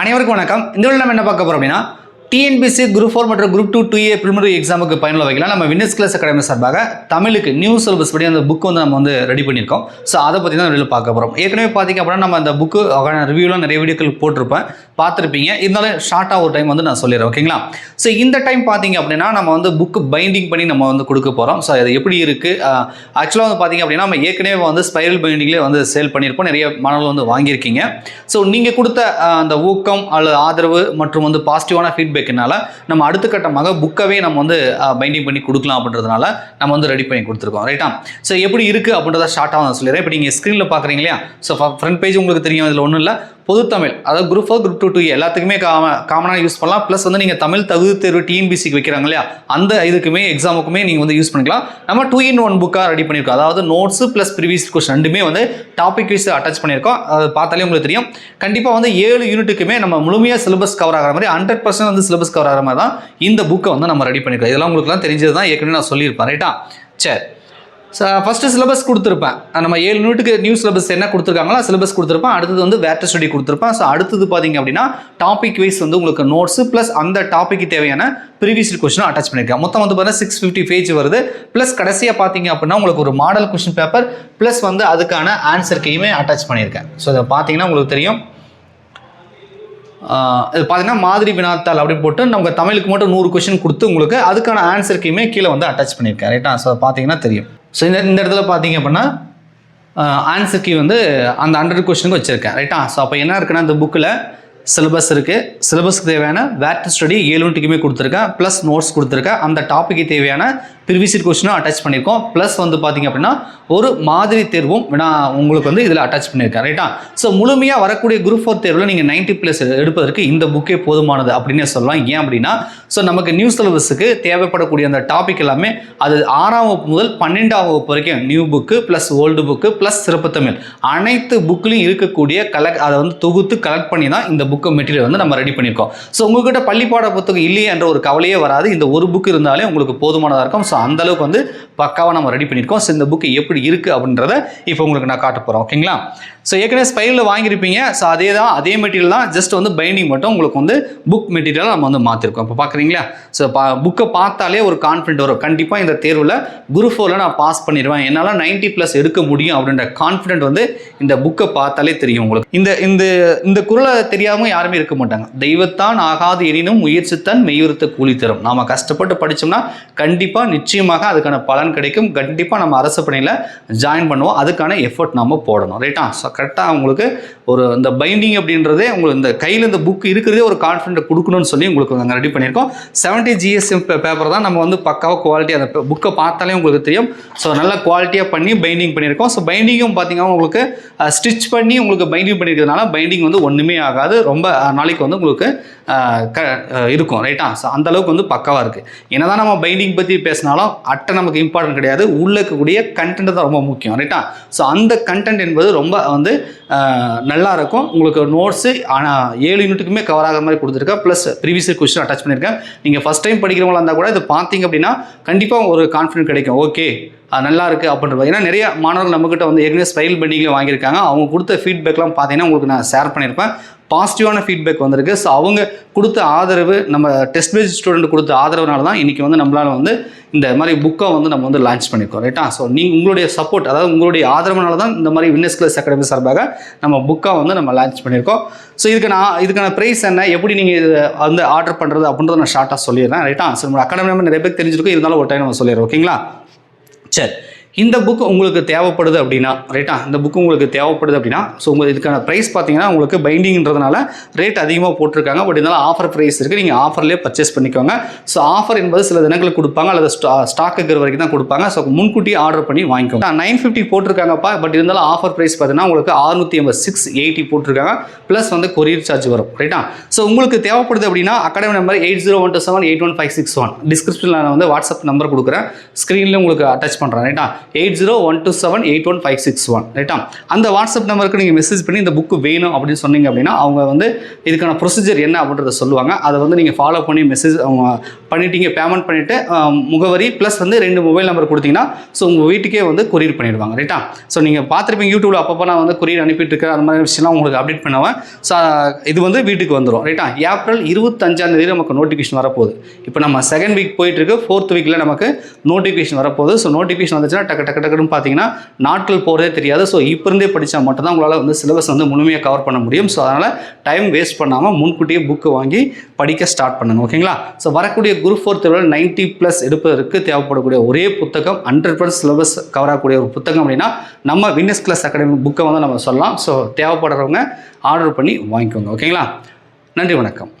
அனைவருக்கும் வணக்கம். இந்த நம்ம என்ன பார்க்க போறோம் அப்படின்னா டிஎன்பிசி குரூப் ஃபோர் மற்றும் group two two A preliminary எக்ஸாமுக்கு பயனுள்ள வைக்கலாம் நம்ம வின்னஸ் கிளாஸ் அகாடமி சார்பாக தமிழுக்கு நியூ சிலபஸ் படி அந்த புக் வந்து நம்ம வந்து ரெடி பண்ணியிருக்கோம். ஸோ அதை பற்றி தான் வெளியில் பார்க்க போகிறோம் ஏற்கனவே பார்த்தீங்க அப்படின்னா நம்ம அந்த புக்கு ரிவ்யூலாம் நிறைய வீடியோக்கள் போட்டிருப்பேன். பார்த்துருப்பீங்க. இருந்தாலும் ஷார்ட்டாக ஒரு டைம் வந்து நான் சொல்லிடுறேன் ஓகேங்களா ஸோ இந்த டைம் பார்த்தீங்க அப்படின்னா நம்ம வந்து புக்கு பைண்டிங் பண்ணி நம்ம வந்து கொடுக்க போகிறோம் ஸோ அது எப்படி இருக்குது ஆக்சுவலாக வந்து பார்த்தீங்க அப்படின்னா நம்ம ஏற்கனவே வந்து ஸ்பைரல் பைண்டிங்லேயே வந்து சேல் பண்ணியிருப்போம். நிறைய மாணவர்கள் வந்து வாங்கியிருக்கீங்க. ஸோ நீங்கள் கொடுத்த அந்த ஊக்கம் அல்லது ஆதரவு மற்றும் வந்து பாசிட்டிவான வைக்கனால நம்ம அடுத்த கட்டமாக புக்கவே நம்ம வந்து பைண்டிங் பண்ணி கொடுக்கலாம் அப்படின்றதுனால நம்ம வந்து ரெடி பண்ணி கொடுத்துருக்கோம். ரைட்டா ஸோ எப்படி இருக்குது அப்படின்றத ஷார்ட்டாக நான் சொல்லிடுறேன். இப்போ நீங்கள் ஸ்க்ரீனில் பார்க்குறீங்க இல்லையா? ஸோ ஃப்ரண்ட் பேஜ் உங்களுக்கு தெரியும் இதில் ஒன்றும் இல்லை. பொதுத்தமிழ் அதாவது group four group two two எல்லாத்துக்குமே காம காமனாக யூஸ் பண்ணலாம். ப்ளஸ் வந்து நீங்கள் தமிழ் தகுதி தேர்வு டிஎன்பிசிக்கு வைக்கிறாங்க இல்லையா? அந்த இதுக்குமே எக்ஸாமுக்குமே நீங்கள் வந்து யூஸ் பண்ணிக்கலாம். நம்ம டூ இன் ஒன் புக்காக ரெடி பண்ணியிருக்கோம். அதாவது நோட்ஸு ப்ளஸ் ப்ரீவியஸ் கொஸ்டின் ரெண்டுமே வந்து டாபிக் வைஸ் அட்டாச் பண்ணியிருக்கோம். அது பார்த்தாலே உங்களுக்கு தெரியும். கண்டிப்பாக வந்து ஏழு யூனிட்டுக்குமே நம்ம முழுமையாக சிலபஸ் கவர் ஆகிற மாதிரி ஹண்ட்ரட் பர்சன்ட் வந்து சிலபஸ் கவர் ஆகிற மாதிரி தான் இந்த புக்கை வந்து நம்ம ரெடி பண்ணியிருக்கோம். இதெல்லாம் உங்களுக்குலாம் தெரிஞ்சது தான் ஏற்கனவே நான் சொல்லியிருப்பேன். ரைட்டா சரி. ஃபஸ்ட்டு சிலபஸ் கொடுத்துருப்பேன். நம்ம ஏழு யூனிட்டுக்கு நியூ சிலபஸ் என்ன கொடுத்துருக்காங்களோ சிலபஸ் கொடுத்துருப்பேன். அடுத்தது வந்து வேட்டர் ஸ்டடி கொடுத்துருப்பேன். ஸோ அடுத்தது பார்த்தீங்க அப்படின்னா டாபிக் வைஸ் வந்து உங்களுக்கு நோட்ஸு ப்ளஸ் அந்த டாப்பிக்கு தேவையான ப்ரீவியஸ் கொஸ்டினும் அட்டாச் பண்ணியிருக்கேன். மொத்தம் வந்து பார்த்தீங்கன்னா சிக்ஸ் ஃபிஃப்டி பேஜ் வருது. ப்ளஸ் கடைசியாக பார்த்தீங்க அப்படின்னா உங்களுக்கு ஒரு மாடல் கொஸ்டின் பேப்பர் ப்ளஸ் வந்து அதுக்கான ஆன்சர் அட்டாச் பண்ணியிருக்கேன். ஸோ இதை பார்த்தீங்கன்னா உங்களுக்கு தெரியும். இது பார்த்தீங்கன்னா மாதிரி வினாத்தாள் அப்படின்னு போட்டு நமக்கு தமிழுக்கு மட்டும் நூறு கொஷின் கொடுத்து உங்களுக்கு அதுக்கான ஆன்சருக்குமே கீழே வந்து அட்டாச் பண்ணியிருக்கேன். ரைட்டா ஸோ பார்த்தீங்கன்னா தெரியும். ஸோ இந்த இந்த இடத்துல பார்த்தீங்க அப்படின்னா ஆன்சர் கீ வந்து அந்த ஹண்ட்ரட் கொஸ்டினுக்கு வச்சுருக்கேன் ரைட்டா ஸோ அப்போ என்ன இருக்குன்னா இந்த புக்கில் சிலபஸ் இருக்குது சிலபஸ்க்கு தேவையான வேட் ஸ்டடி ஏழு ஒன்றுக்குமே கொடுத்துருக்கேன் ப்ளஸ் நோட்ஸ் கொடுத்துருக்கேன். அந்த டாப்பிக்கு தேவையான ப்ரிவியஸ் கொஸ்டினும் அட்டாச் பண்ணியிருக்கோம். ப்ளஸ் வந்து பார்த்திங்க அப்படின்னா ஒரு மாதிரி தேர்வும் நான் உங்களுக்கு வந்து இதில் அட்டாச் பண்ணியிருக்கேன் ரைட்டா ஸோ முழுமையாக வரக்கூடிய குரூப் ஃபோர் தேர்வில் நீங்கள் 90 ப்ளஸ் எடுப்பதற்கு இந்த புக்கே போதுமானது அப்படின்னே சொல்லலாம். ஏன் அப்படின்னா ஸோ நமக்கு நியூ சிலபஸுக்கு தேவைப்படக்கூடிய அந்த டாபிக் எல்லாமே அது ஆறாம் வகுப்பு முதல் பன்னெண்டாம் வகுப்பு வரைக்கும் new book plus old book plus சிறப்பு தமிழ். அனைத்து புக்லையும் இருக்கக்கூடிய கலெக்ட் அதை வந்து தொகுத்து கலெக்ட் பண்ணி தான் இந்த புக்கு மெட்டீரியல் வந்து நம்ம ரெடி பண்ணியிருக்கோம். ஸோ உங்ககிட்ட பள்ளிப்பாட புத்தகம் இல்லையே என்ற ஒரு கவலையே வராது. இந்த ஒரு புக் இருந்தாலே உங்களுக்கு போதுமானதாக இருக்கும். ஸோ அந்த அளவுக்கு வந்து பக்காவாக நம்ம ரெடி பண்ணியிருக்கோம். ஸோ இந்த புக்கு எப்படி இருக்குது அப்படின்றத இப்போ உங்களுக்கு நான் காட்ட போகிறோம் ஓகேங்களா ஸோ ஏற்கனவே ஸ்பைரலில் வாங்கியிருப்பீங்க. ஸோ அதே தான் அதே மெட்டீரியல் தான் ஜஸ்ட் வந்து பைண்டிங் மட்டும் உங்களுக்கு வந்து புக் மெட்டீரியல் நம்ம வந்து மாற்றிருக்கோம் இப்போ பார்க்குறீங்களா ஸோ பா புக்கை பார்த்தாலே ஒரு கான்ஃபிடென்ட் வரும். கண்டிப்பாக இந்த தேர்வில் குரூப் ஃபோரில் நான் பாஸ் பண்ணிடுவேன் என்னால் 90 ப்ளஸ் எடுக்க முடியும் அப்படின்ற கான்ஃபிடென்ட் வந்து இந்த புக்கை பார்த்தாலே தெரியும் உங்களுக்கு. இந்த இந்த இந்த குரலை தெரியாமல் யாருமே இருக்க மாட்டாங்க. தெய்வத்தான் ஆகாது எனினும் முயற்சித்தான் மெய்யுறுத்த கூலி தரும். நாம் கஷ்டப்பட்டு படித்தோம்னா கண்டிப்பாக நிச்சயமாக அதுக்கான பலன் கிடைக்கும். கண்டிப்பாக நம்ம அரசு பணியில் ஜாயின் பண்ணுவோம். அதுக்கான எஃபர்ட் நம்ம போடணும். ரைட்டா ஸோ கரெக்டாக அவங்களுக்கு ஒரு இந்த பைண்டிங் அப்படின்றதே உங்களுக்கு இந்த கையில் இந்த புக் இருக்கிறதே ஒரு கான்ஃபிடென்ட் கொடுக்கணும்னு சொல்லி உங்களுக்கு நாங்கள் ரெடி பண்ணியிருக்கோம். செவன்ட்டி ஜிஎஸ்எம் பேப்பர் தான் நம்ம வந்து பக்காவாக குவாலிட்டி அந்த புக்கை பார்த்தாலே உங்களுக்கு தெரியும். ஸோ நல்ல குவாலிட்டியாக பண்ணி பைண்டிங் பண்ணியிருக்கோம். ஸோ பைண்டிங்கும் பார்த்தீங்கன்னா உங்களுக்கு ஸ்டிச் பண்ணி உங்களுக்கு பைண்டிங் பண்ணியிருக்கிறதுனால பைண்டிங் வந்து ஒன்றுமே ஆகாது. ரொம்ப நாளைக்கு வந்து உங்களுக்கு க இருக்கும். ரைட்டா ஸோ அந்தளவுக்கு வந்து பக்காவாக இருக்குது என்னதான் நம்ம பைண்டிங் பற்றி பேசினாலும் அட்டை நமக்கு இம்பார்ட்டன்ட் கிடையாது. உள்ளே இருக்கக்கூடிய கண்டென்ட் தான் ரொம்ப முக்கியம். ரைட்டா ஸோ அந்த கண்டென்ட் என்பது ரொம்ப வந்து நல்லாயிருக்கும். நல்லா இருக்கும் உங்களுக்கு நோட்ஸு ஆனால் ஏழு யூனிட்டுக்குமே கவர் ஆகிற மாதிரி கொடுத்துருக்கேன். ப்ளஸ் ப்ரீவியஸ் கொஸ்டின் அட்டாச் பண்ணியிருக்கேன். நீங்கள் ஃபஸ்ட் டைம் படிக்கிறவங்களா இருந்தால் கூட இது பார்த்தீங்க அப்படின்னா கண்டிப்பாக ஒரு கான்ஃபிடென்ட் கிடைக்கும். ஓகே அது நல்லா இருக்குது அப்படின்றது. ஏன்னா நிறைய மாணவர்கள் நம்மக்கிட்ட வந்து ஏற்கனவே ஸ்டைல் பெண்டிங்கில் வாங்கியிருக்காங்க. அவங்க கொடுத்த ஃபீட்பேக்லாம் பார்த்தீங்கன்னா உங்களுக்கு நான் ஷேர் பண்ணியிருப்பேன். பாசிட்டிவான ஃபீட்பேக் வந்திருக்கு. ஸோ அவங்க கொடுத்த ஆதரவு நம்ம டெஸ்ட் பேஸ் ஸ்டூடெண்ட் கொடுத்த ஆதரவுனால தான் இன்றைக்கி வந்து நம்மளால் வந்து இந்த மாதிரி புக்கை வந்து நம்ம வந்து லான்ச் பண்ணியிருக்கோம் ரைட்டா ஸோ நீங்கள் உங்களுடைய சப்போர்ட் அதாவது உங்களுடைய ஆதரவுனால தான் இந்த மாதிரி வின்னஸ் கிளாஸ் அகாடமி சார்பாக நம்ம புக்காக வந்து நம்ம லான்ச் பண்ணியிருக்கோம் ஸோ இதுக்கு நான் இதுக்கான ப்ரைஸ் என்ன? எப்படி நீங்கள் இது வந்து ஆர்டர் பண்ணுறது அப்படின்றத நான் ஷார்ட்டாக சொல்லிடுறேன். ரைட்டா ஸோ நம்ம அகாடமி நம்ம நிறைய பேர் தெரிஞ்சிருக்கும். இருந்தாலும் ஒரு டைம் நம்ம சொல்லிடுறோம். ஓகேங்களா சரி. இந்த புக் உங்களுக்கு தேவைப்படுது அப்படின்னா ரைட்டா இந்த புக் உங்களுக்கு தேவைப்படுது அப்படின்னா ஸோ உங்களுக்கு இதுக்கான ப்ரைஸ் பார்த்தீங்கன்னா உங்களுக்கு பைண்டிங்கிறதுனால ரேட் அதிகமாக போட்டிருக்காங்க. பட் இருந்தாலும் ஆஃபர் ப்ரைஸ் இருக்குது நீங்கள் ஆஃபர்லேயே பர்ச்சேஸ் பண்ணிக்கோங்க. ஸோ ஆஃபர் என்பது சில தினங்களுக்கு கொடுப்பாங்க. அல்லது ஸ்டா ஸ்டாக் இருக்கிற வரைக்கும் தான் கொடுப்பாங்க. ஸோ முன்கூட்டி ஆர்டர் பண்ணி வாங்கிக்கோங்க. நைன் ஃபிஃப்டி போட்டிருக்காங்கப்பா. பட் இருந்தாலும் ஆஃபர் ப்ரைஸ் பார்த்தீங்கன்னா உங்களுக்கு அறுநூற்றி ஐம்பது சிக்ஸ் எயிட்டி போட்டிருக்காங்க. ப்ளஸ் வந்து கொரியர் சார்ஜ் வரும். ரைட்டா ஸோ உங்களுக்கு தேவைப்படுது அப்படின்னா academy number eight zero one two seven eight one five six one டிஸ்கிரிப்ஷனில் நான் வந்து வாட்ஸ்அப் நம்பர் கொடுக்குறேன். ஸ்க்ரீனில் உங்களுக்கு அட்டாச் பண்ணுறேன் ரைட்டா eight zero one two seven eight one five six one. ரைட்டா அந்த வாட்ஸ்அப் நம்பருக்கு நீங்கள் மெசேஜ் பண்ணி இந்த புக்கு வேணும் அப்படின்னு சொன்னீங்க அப்படின்னா அவங்க வந்து இதுக்கான ப்ரொசீஜர் என்ன அப்படின்றத சொல்லுவாங்க. அதை வந்து நீங்கள் ஃபாலோ பண்ணி மெசேஜ் அவங்க பண்ணிட்டீங்க பேமெண்ட் பண்ணிவிட்டு முகவரி ப்ளஸ் வந்து ரெண்டு மொபைல் நம்பர் கொடுத்தீங்கன்னா ஸோ உங்கள் வீட்டுக்கே வந்து கொரியர் பண்ணிடுவாங்க. ரைட்டா ஸோ நீங்கள் பார்த்துருப்பீங்க யூடியூப்ல அப்பப்போ நான் வந்து கொரியர் அனுப்பிட்டு இருக்கேன் அந்த மாதிரி விஷயம்லாம் உங்களுக்கு அப்டேட் பண்ணுவேன். ஸோ இது வந்து வீட்டுக்கு வந்துடும் ரைட்டா ஏப்ரல் இருபத்தஞ்சாம் தேதி நமக்கு நோட்டிஃபிகேஷன் வரப்போகுது. இப்போ நம்ம செகண்ட் வீக் போயிட்டு இருக்கு ஃபோர்த் வீக்கில் நமக்கு நோட்டிஃபிகேஷன் வரப்போகுது. ஸோ நோட்டிஃபிகேஷன் வந்துச்சுன்னா டக்கு டக்கு டக்குன்னு பார்த்தீங்கன்னா நாட்கள் போகிறதே தெரியாது. ஸோ இப்போ இருந்தே படித்தா மட்டும்தான் உங்களால் வந்து சிலபஸ் வந்து முழுமையாக கவர் பண்ண முடியும். ஸோ அதனால் டைம் வேஸ்ட் பண்ணாமல் முன்கூட்டியே புக்கு வாங்கி படிக்க ஸ்டார்ட் பண்ணுங்க. ஓகேங்களா ஸோ வரக்கூடிய குரூப் ஃபோர் தேர்வில் நைன்ட்டி ப்ளஸ் எடுப்பதற்கு தேவைப்படக்கூடிய ஒரே புத்தகம் ஹண்ட்ரட் பர்சன்ட் சிலபஸ் கவர் ஆகக்கூடிய ஒரு புத்தகம் அப்படின்னா நம்ம வின்னஸ் கிளாஸ் அகாடமி புக்கை வந்து நம்ம சொல்லலாம். ஸோ தேவைப்படுறவங்க ஆர்டர் பண்ணி வாங்கிக்கோங்க. ஓகேங்களா நன்றி வணக்கம்.